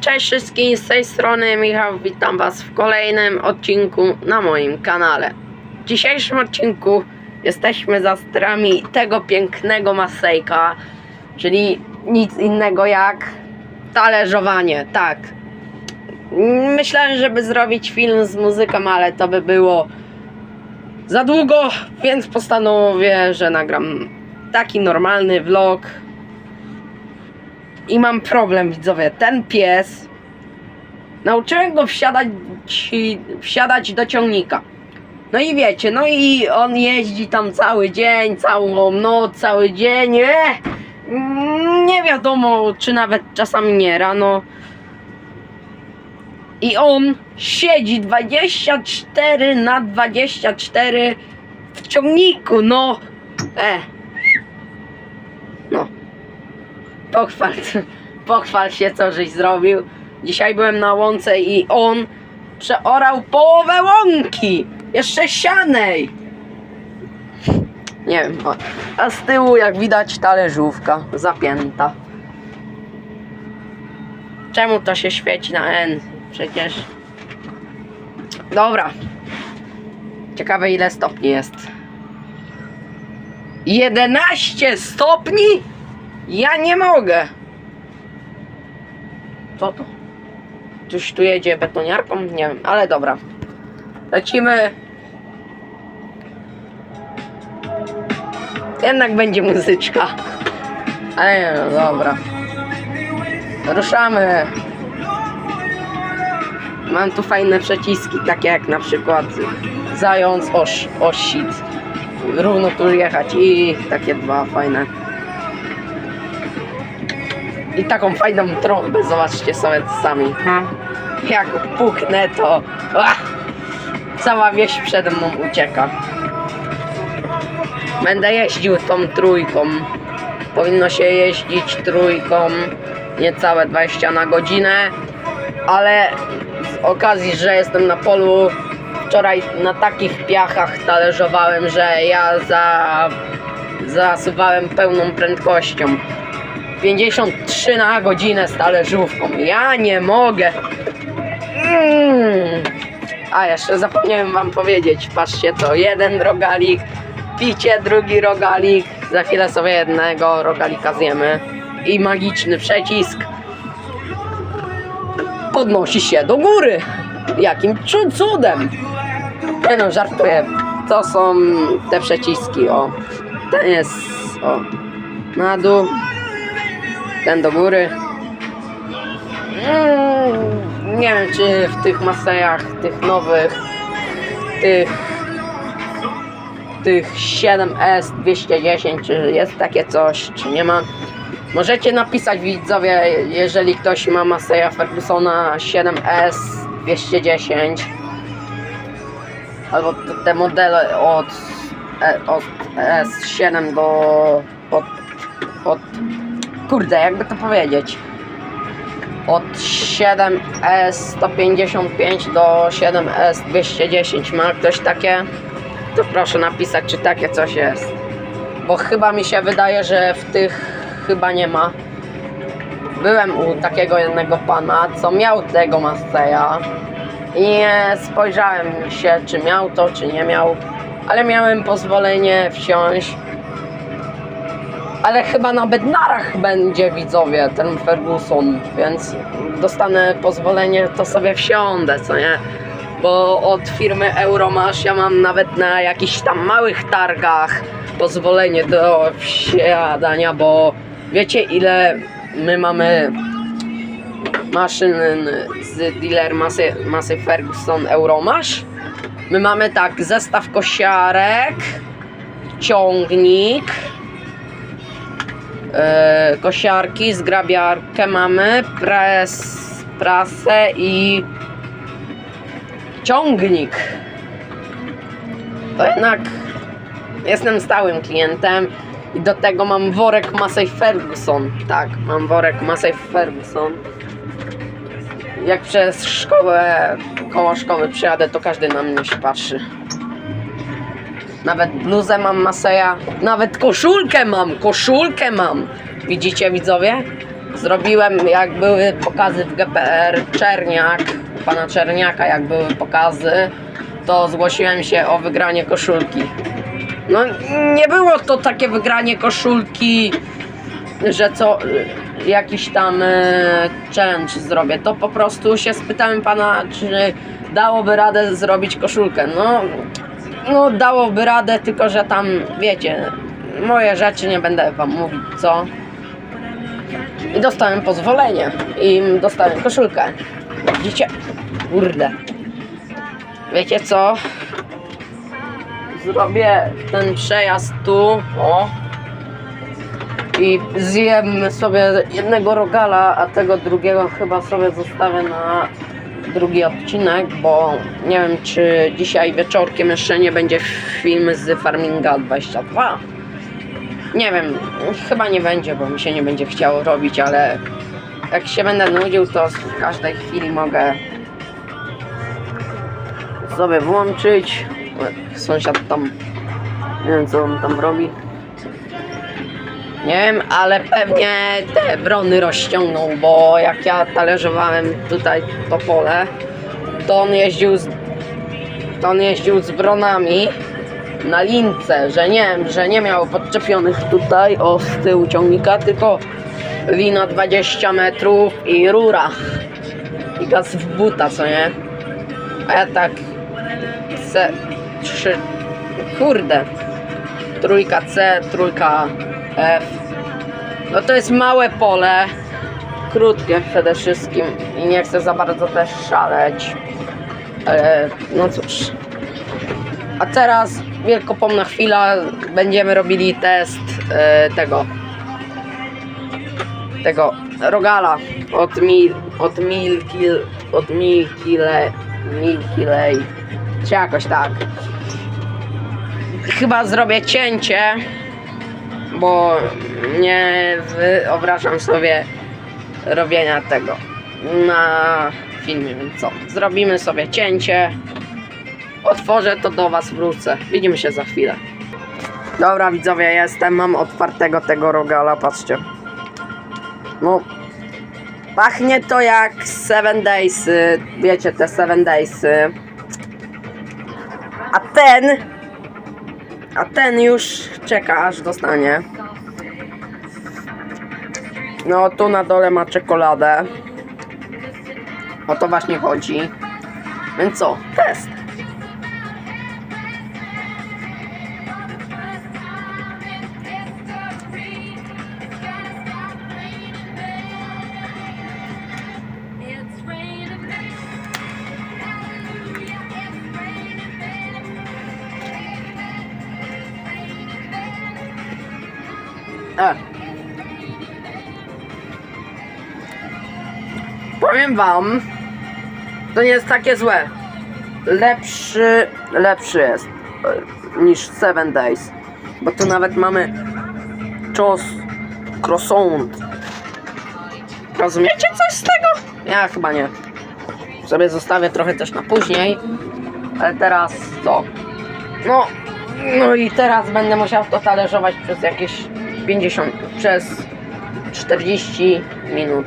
Cześć wszystkim, z tej strony Michał, witam was w kolejnym odcinku na moim kanale. W dzisiejszym odcinku jesteśmy za sterami tego pięknego Masejka, czyli nic innego jak talerzowanie, tak. Myślałem, żeby zrobić film z muzyką, ale to by było za długo, więc postanowię, że nagram taki normalny vlog i mam problem, widzowie. Ten pies. Nauczyłem go wsiadać, wsiadać do ciągnika. No i wiecie, no i on jeździ tam cały dzień, całą noc, cały dzień. E, nie wiadomo, czy nawet czasami nie rano. I on siedzi 24 na 24 w ciągniku, no. E. No. Pochwal, pochwal się, co żeś zrobił. Dzisiaj byłem na łące i on przeorał połowę łąki. Jeszcze sianej. Nie wiem, a z tyłu jak widać talerzówka zapięta. Czemu to się świeci na N? Przecież... Dobra. Ciekawe ile stopni jest. 11 stopni? Ja nie mogę. Co to? Coś tu jedzie betoniarką? Nie wiem, ale dobra. Lecimy. Jednak będzie muzyczka. Nie, no dobra. Ruszamy. Mam tu fajne przyciski, takie jak na przykład zając, oś, osic. Równo tu jechać i takie dwa fajne. I taką fajną trąbę, zobaczcie sobie sami. Jak puknę to ach, cała wieś przede mną ucieka. Będę jeździł tą trójką. Powinno się jeździć trójką niecałe 20 na godzinę, ale z okazji, że jestem na polu, wczoraj na takich piachach talerzowałem, że ja za, zasuwałem pełną prędkością. 53 na godzinę z talerzówką. Ja nie mogę. Mm. A jeszcze zapomniałem wam powiedzieć, patrzcie to, jeden rogalik, picie, drugi rogalik, za chwilę sobie jednego rogalika zjemy i magiczny przycisk podnosi się do góry. Jakim cu- cudem? Nie no, żartuję. To są te przyciski, o. Ten jest, o, na dół, ten do góry. Mm, nie wiem, czy w tych Masejach, tych nowych, tych, tych 7S 210, czy jest takie coś, czy nie ma. Możecie napisać widzowie, jeżeli ktoś ma Maseja Fergusona 7S 210 albo te- modele od, e, od S7 do od, od kurde, jakby to powiedzieć od 7S155 do 7S210 ma ktoś takie? To proszę napisać, czy takie coś jest. Bo chyba mi się wydaje, że w tych chyba nie ma. Byłem u takiego jednego pana, co miał tego Masteja i nie spojrzałem się, czy miał to, czy nie miał, ale miałem pozwolenie wsiąść. Ale chyba na Bednarach będzie widzowie ten Ferguson, więc dostanę pozwolenie, to sobie wsiądę, co nie? Bo od firmy Euromasz ja mam nawet na jakichś tam małych targach pozwolenie do wsiadania, bo wiecie ile my mamy maszyn z dealer masy, masy Ferguson Euromasz? My mamy tak, zestaw kosiarek, ciągnik, e, kosiarki, zgrabiarkę mamy, pres, prasę i ciągnik. To jednak jestem stałym klientem i do tego mam worek Massey Ferguson. Tak, mam worek Massey Ferguson. Jak przez szkołę, koło szkoły przyjadę, to każdy na mnie się patrzy. Nawet bluzę mam Maseja, nawet koszulkę mam, koszulkę mam. Widzicie widzowie? Zrobiłem, jak były pokazy w GPR Czerniak, pana Czerniaka, jak były pokazy, to zgłosiłem się o wygranie koszulki. No, nie było to takie wygranie koszulki, że co, jakiś tam y, challenge zrobię. To po prostu się spytałem pana, czy dałoby radę zrobić koszulkę. No, no dałoby radę, tylko że tam, wiecie, moje rzeczy nie będę wam mówić, co. I dostałem pozwolenie. I dostałem koszulkę. Widzicie? Kurde. Wiecie co? Zrobię ten przejazd tu. O. I zjem sobie jednego rogala, a tego drugiego chyba sobie zostawię na drugi odcinek, bo nie wiem czy dzisiaj wieczorkiem jeszcze nie będzie film z Farminga 22. Nie wiem, chyba nie będzie, bo mi się nie będzie chciało robić, ale jak się będę nudził, to w każdej chwili mogę sobie włączyć. Sąsiad tam, nie wiem co on tam robi. Nie wiem, ale pewnie te brony rozciągnął, bo jak ja talerzowałem tutaj to pole, to on jeździł z, to on jeździł z bronami na lince, że nie że nie miał podczepionych tutaj o z tyłu ciągnika, tylko wino 20 metrów i rura i gaz w buta, co nie? A ja tak C, trzy, kurde, trójka C, trójka. No to jest małe pole, krótkie przede wszystkim i nie chcę za bardzo też szaleć. Ale no cóż. A teraz wielkopomna chwila, będziemy robili test e, tego tego rogala od mil, od milki, od milki, le, czy jakoś tak. Chyba zrobię cięcie, bo nie wyobrażam sobie robienia tego na filmie, więc co? Zrobimy sobie cięcie. Otworzę to do Was wrócę. Widzimy się za chwilę. Dobra widzowie, jestem, mam otwartego tego rogala, patrzcie. No, pachnie to jak Seven Days, wiecie te Seven Days. A ten, a ten już czeka aż dostanie. No, tu na dole ma czekoladę. O to właśnie chodzi. Więc co? Test. E. Powiem wam, to nie jest takie złe. Lepszy, lepszy jest e, niż Seven Days. Bo tu nawet mamy czos croissant. Rozumiecie coś z tego? Ja chyba nie. Sobie zostawię trochę też na później. Ale teraz co? No, no i teraz będę musiał to talerzować przez jakieś 50, przez 40 minut.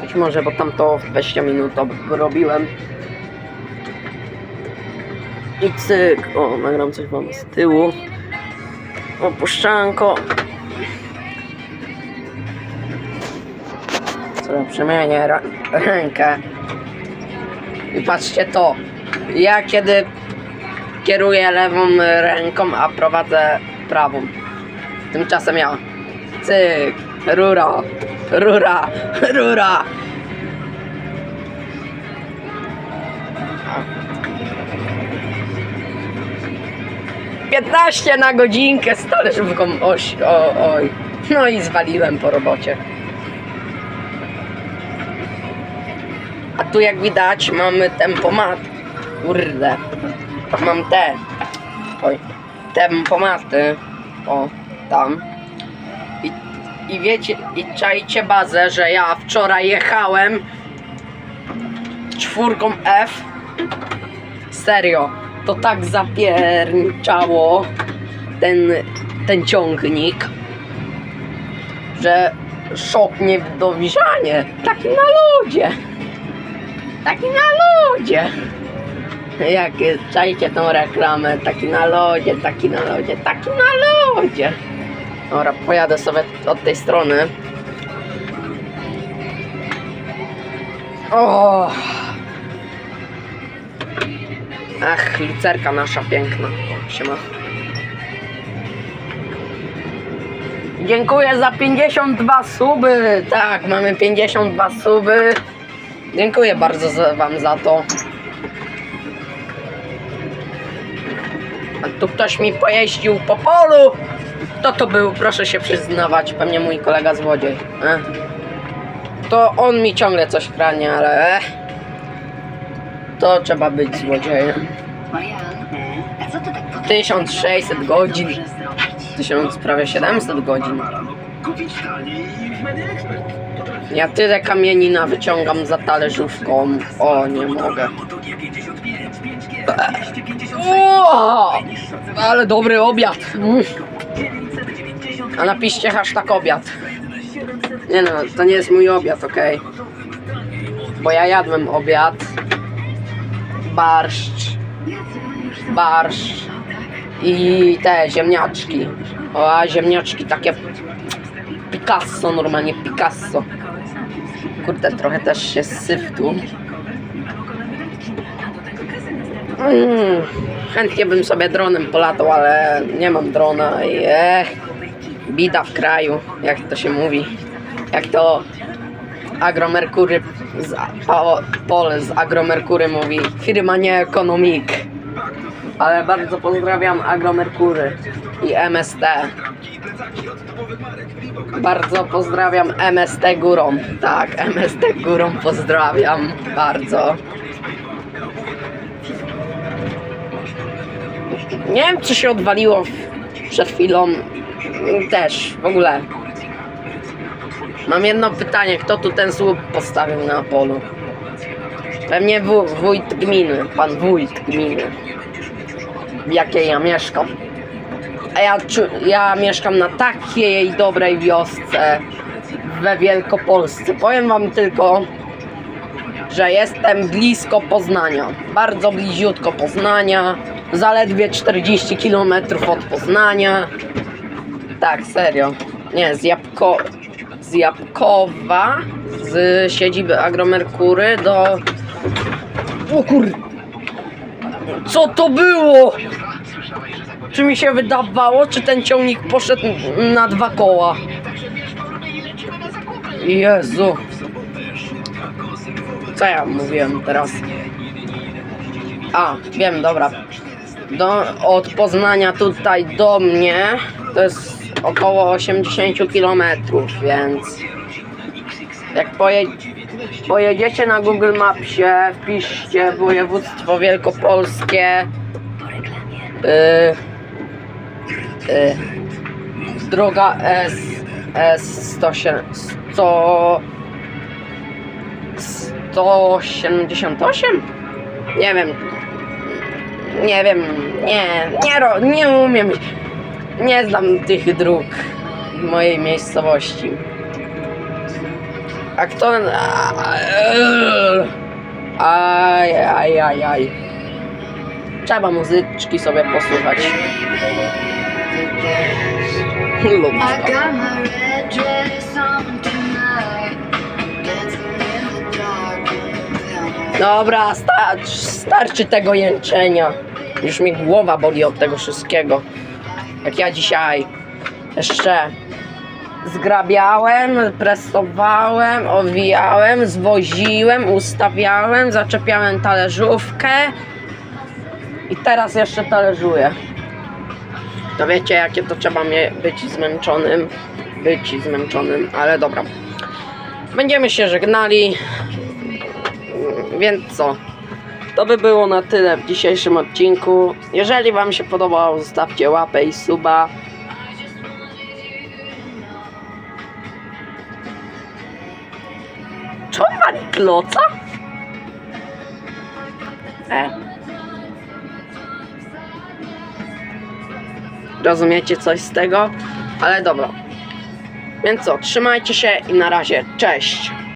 Być może, bo tam to w 20 minut robiłem. I cyk, o, nagram coś wam z tyłu. Opuszczanko. Sobie przemienię ra- rękę. I patrzcie to. Ja kiedy kieruję lewą ręką, a prowadzę prawą. Tymczasem ja. Cyk, rura, rura, rura. 15 na godzinkę z talerzówką oś, o, oj. No i zwaliłem po robocie. A tu jak widać mamy tempomat. Kurde. Mam te. Oj. Tempomaty. O, tam. I, wiecie, i czajcie bazę, że ja wczoraj jechałem czwórką F. Serio. To tak zapierniczało ten, ten ciągnik, że szok niewdowiżanie. Taki na ludzie. Taki na ludzie. Jak czajcie tą reklamę, taki na lodzie, taki na lodzie, taki na lodzie. Dobra, pojadę sobie od tej strony. O! Ach, lucerka nasza piękna. Siema. Dziękuję za 52 suby. Tak, mamy 52 suby. Dziękuję bardzo za, wam za to. A tu ktoś mi pojeździł po polu. Kto to był? Proszę się przyznawać. Pewnie mój kolega złodziej. E. To on mi ciągle coś kranie, ale... E. To trzeba być złodziejem. Marian, a co to tak potrafisz 1600 godzin. dobrze zrobić? 1000, prawie 700 godzin. Ja tyle kamienina wyciągam za talerzówką. O, nie mogę. Moto G55, 5G, 256. O, ale dobry obiad. Mm. 990. A napiszcie hashtag obiad. Nie no, to nie jest mój obiad, okej. Bo ja jadłem obiad. Barszcz. Barszcz. I te ziemniaczki. O, a ziemniaczki takie Picasso, normalnie Picasso. Kurde, trochę też się syf tu. Mm, chętnie bym sobie dronem polatał, ale nie mam drona ech, bida w kraju, jak to się mówi. Jak to Agromerkury z o, Pol z Agromerkury mówi, firma nie ekonomik. Ale bardzo pozdrawiam Agromerkury i MST. Bardzo pozdrawiam MST górą. Tak, MST górą pozdrawiam bardzo. Nie wiem, co się odwaliło przed chwilą. Też, w ogóle. Mam jedno pytanie. Kto tu ten słup postawił na polu? Pewnie wó- wójt gminy. Pan wójt gminy. W jakiej ja mieszkam. A ja, ja mieszkam na takiej dobrej wiosce we Wielkopolsce. Powiem wam tylko, że jestem blisko Poznania. Bardzo bliziutko Poznania. Zaledwie 40 km od Poznania. Tak, serio. Nie, z Jabłko... Z Jabłkowa, z siedziby Agromerkury do... O kur... Co to było? Czy mi się wydawało, czy ten ciągnik poszedł na dwa koła? Jezu. Co ja mówiłem teraz? A, wiem, dobra. Do, od Poznania tutaj do mnie to jest około 80 km, więc jak poje, pojedziecie na Google Mapsie, wpiszcie województwo wielkopolskie. Y, y, droga S, S 100, 178? Nie wiem. Nie wiem. Nie, nie, nie umiem. Nie znam tych dróg w mojej miejscowości. A kto. Aj, aj, aj, aj. Trzeba muzyczki sobie posłuchać. Lubię. dark. Dobra, starcz, starczy tego jęczenia. Już mi głowa boli od tego wszystkiego. Jak ja dzisiaj jeszcze zgrabiałem, presowałem, owijałem, zwoziłem, ustawiałem, zaczepiałem talerzówkę i teraz jeszcze talerzuję. To wiecie, jakie to trzeba być zmęczonym, być zmęczonym, ale dobra. Będziemy się żegnali. Więc co? To by było na tyle w dzisiejszym odcinku. Jeżeli Wam się podobało, zostawcie łapę i suba. Czy on ma kloca? E. Rozumiecie coś z tego? Ale dobra. Więc co, trzymajcie się i na razie, cześć!